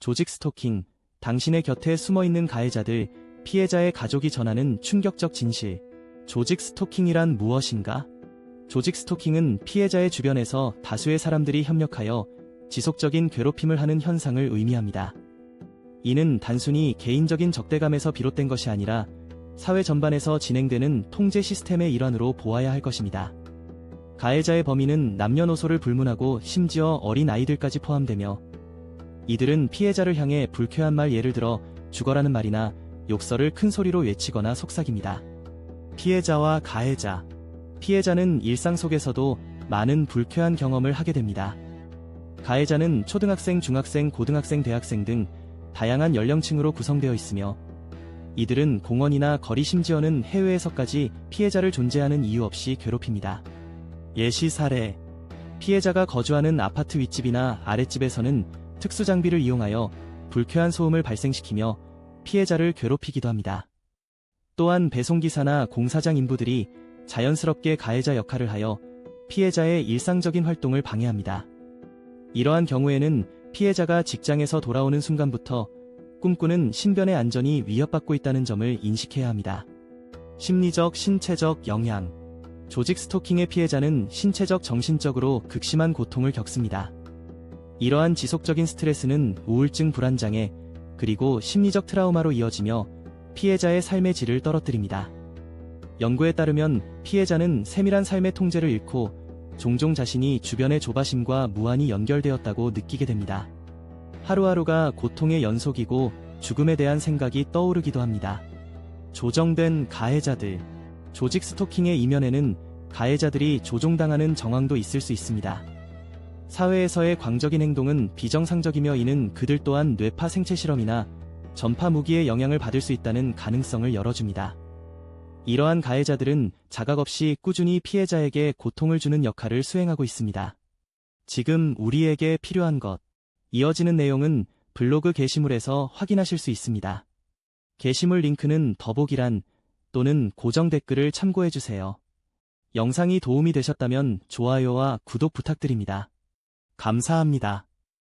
조직 스토킹, 당신의 곁에 숨어 있는 가해자들, 피해자의 가족이 전하는 충격적 진실. 조직 스토킹이란 무엇인가? 조직 스토킹은 피해자의 주변에서 다수의 사람들이 협력하여 지속적인 괴롭힘을 하는 현상을 의미합니다. 이는 단순히 개인적인 적대감에서 비롯된 것이 아니라 사회 전반에서 진행되는 통제 시스템의 일환으로 보아야 할 것입니다. 가해자의 범위는 남녀노소를 불문하고 심지어 어린 아이들까지 포함되며 이들은 피해자를 향해 불쾌한 말 예를 들어 죽어라는 말이나 욕설을 큰 소리로 외치거나 속삭입니다. 피해자와 가해자. 피해자는 일상 속에서도 많은 불쾌한 경험을 하게 됩니다. 가해자는 초등학생, 중학생, 고등학생, 대학생 등 다양한 연령층으로 구성되어 있으며 이들은 공원이나 거리 심지어는 해외에서까지 피해자를 존재하는 이유 없이 괴롭힙니다. 예시 사례 피해자가 거주하는 아파트 윗집이나 아랫집에서는 특수 장비를 이용하여 불쾌한 소음을 발생시키며 피해자를 괴롭히기도 합니다. 또한 배송기사나 공사장 인부들이 자연스럽게 가해자 역할을 하여 피해자의 일상적인 활동을 방해합니다. 이러한 경우에는 피해자가 직장에서 돌아오는 순간부터 꿈꾸는 신변의 안전이 위협받고 있다는 점을 인식해야 합니다. 심리적, 신체적 영향. 조직 스토킹의 피해자는 신체적, 정신적으로 극심한 고통을 겪습니다. 이러한 지속적인 스트레스는 우울증 불안장애, 그리고 심리적 트라우마로 이어지며 피해자의 삶의 질을 떨어뜨립니다. 연구에 따르면 피해자는 세밀한 삶의 통제를 잃고 종종 자신이 주변의 조바심과 무한히 연결되었다고 느끼게 됩니다. 하루하루가 고통의 연속이고 죽음에 대한 생각이 떠오르기도 합니다. 조정된 가해자들. 조직 스토킹의 이면에는 가해자들이 조종당하는 정황도 있을 수 있습니다. 사회에서의 광적인 행동은 비정상적이며 이는 그들 또한 뇌파 생체 실험이나 전파 무기의 영향을 받을 수 있다는 가능성을 열어줍니다. 이러한 가해자들은 자각 없이 꾸준히 피해자에게 고통을 주는 역할을 수행하고 있습니다. 지금 우리에게 필요한 것. 이어지는 내용은 블로그 게시물에서 확인하실 수 있습니다. 게시물 링크는 더보기란 또는 고정 댓글을 참고해주세요. 영상이 도움이 되셨다면 좋아요와 구독 부탁드립니다. 감사합니다.